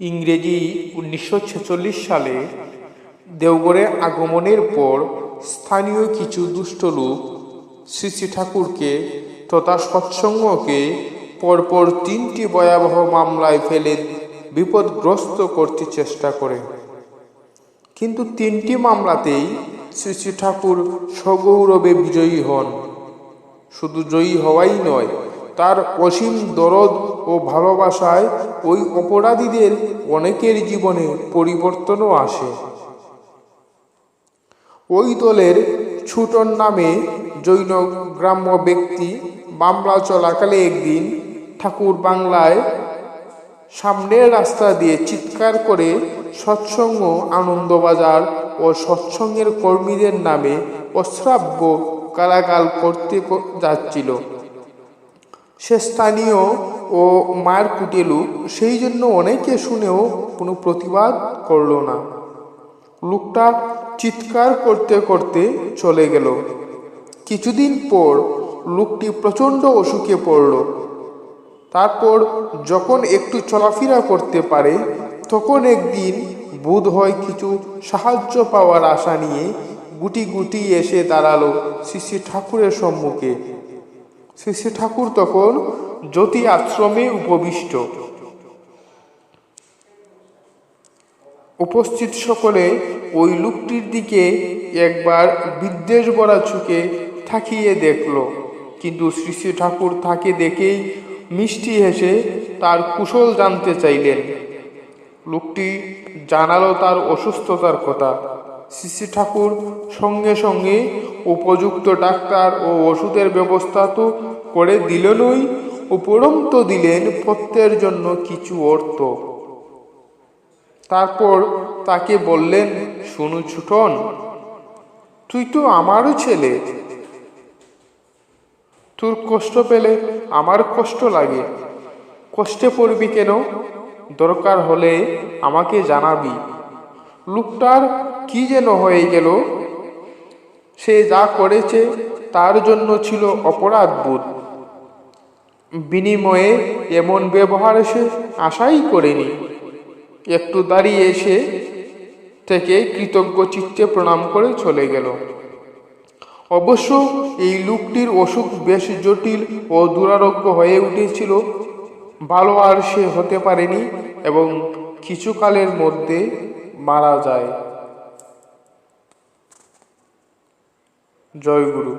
ইংরেজি উনিশশো ছেচল্লিশ সালে দেওঘরে আগমনের পর স্থানীয় কিছু দুষ্ট লোক শ্রী শ্রী ঠাকুরকে তথা সৎসঙ্গকে পরপর তিনটি ভয়াবহ মামলায় ফেলে বিপদগ্রস্ত করতে চেষ্টা করে। কিন্তু তিনটি মামলাতেই শ্রী শ্রী ঠাকুর সগৌরবে বিজয়ী হন। শুধু জয়ী হওয়াই নয়, তার অসীম দরদ ও ভালোবাসায় ওই অপরাধীদের অনেকের জীবনে পরিবর্তনও আসে। ওই দলের ছুটন নামে জৈন গ্রাম্য ব্যক্তি মামলা চলাকালে একদিন ঠাকুর বাংলায় সামনের রাস্তা দিয়ে চিৎকার করে সৎসঙ্গ, আনন্দবাজার ও সৎসঙ্গের কর্মীদের নামে অশ্রাব্য কারাগাল করতে যাচ্ছিল। সে স্থানীয় ও মায়ের কুটেলু সেই জন্য অনেকে শুনেও কোনো প্রতিবাদ করল না। লোকটা চিৎকার করতে করতে চলে গেল। কিছুদিন পর লোকটি প্রচণ্ড অসুখে পড়ল। তারপর যখন একটু চলাফেরা করতে পারে, তখন একদিন বোধ হয় কিছু সাহায্য পাওয়ার আশা নিয়ে গুটি গুটি এসে দাঁড়াল শ্রী শ্রী ঠাকুরের সম্মুখে। শ্রী শ্রী ঠাকুর তখন জ্যোতি আশ্রমে উপবিষ্ট। উপস্থিত সকলে ওই লোকটির দিকে একবার বিদ্বেষ ভরা চোখে থাকিয়ে দেখল। কিন্তু শ্রী শ্রী ঠাকুর তাকে দেখেই মিষ্টি হেসে তার কুশল জানতে চাইলেন। লোকটি জানালো তার অসুস্থতার কথা। শ্রী শ্রী ঠাকুর সঙ্গে সঙ্গে উপযুক্ত ডাক্তার ও ওষুধের ব্যবস্থা তো করে দিলেনই উপরন্ত দিলেন প্রত্যের জন্য কিছু অর্থ। তারপর তাকে বললেন, শুনু ছুটন, তুই তো আমারও ছেলে। তোর কষ্ট পেলে আমার কষ্ট লাগে। কষ্টে পড়বি কেন? দরকার হলে আমাকে জানাবি। লোকটার কি যেন হয়ে গেল? সে যা করেছে তার জন্য ছিল অপরাধ বোধ বিনিময়ে এমন ব্যবহার সে আশাই করেনি। একটু দাঁড়িয়ে এসে থেকে কৃতজ্ঞ চিত্তে প্রণাম করে চলে গেল। অবশ্য এই লোকটির অসুখ বেশ জটিল ও দুরারোগ্য হয়ে উঠেছিল। ভালো আর সে হতে পারেনি এবং কিছুকালের মধ্যে মারা যায়। জয় গুরু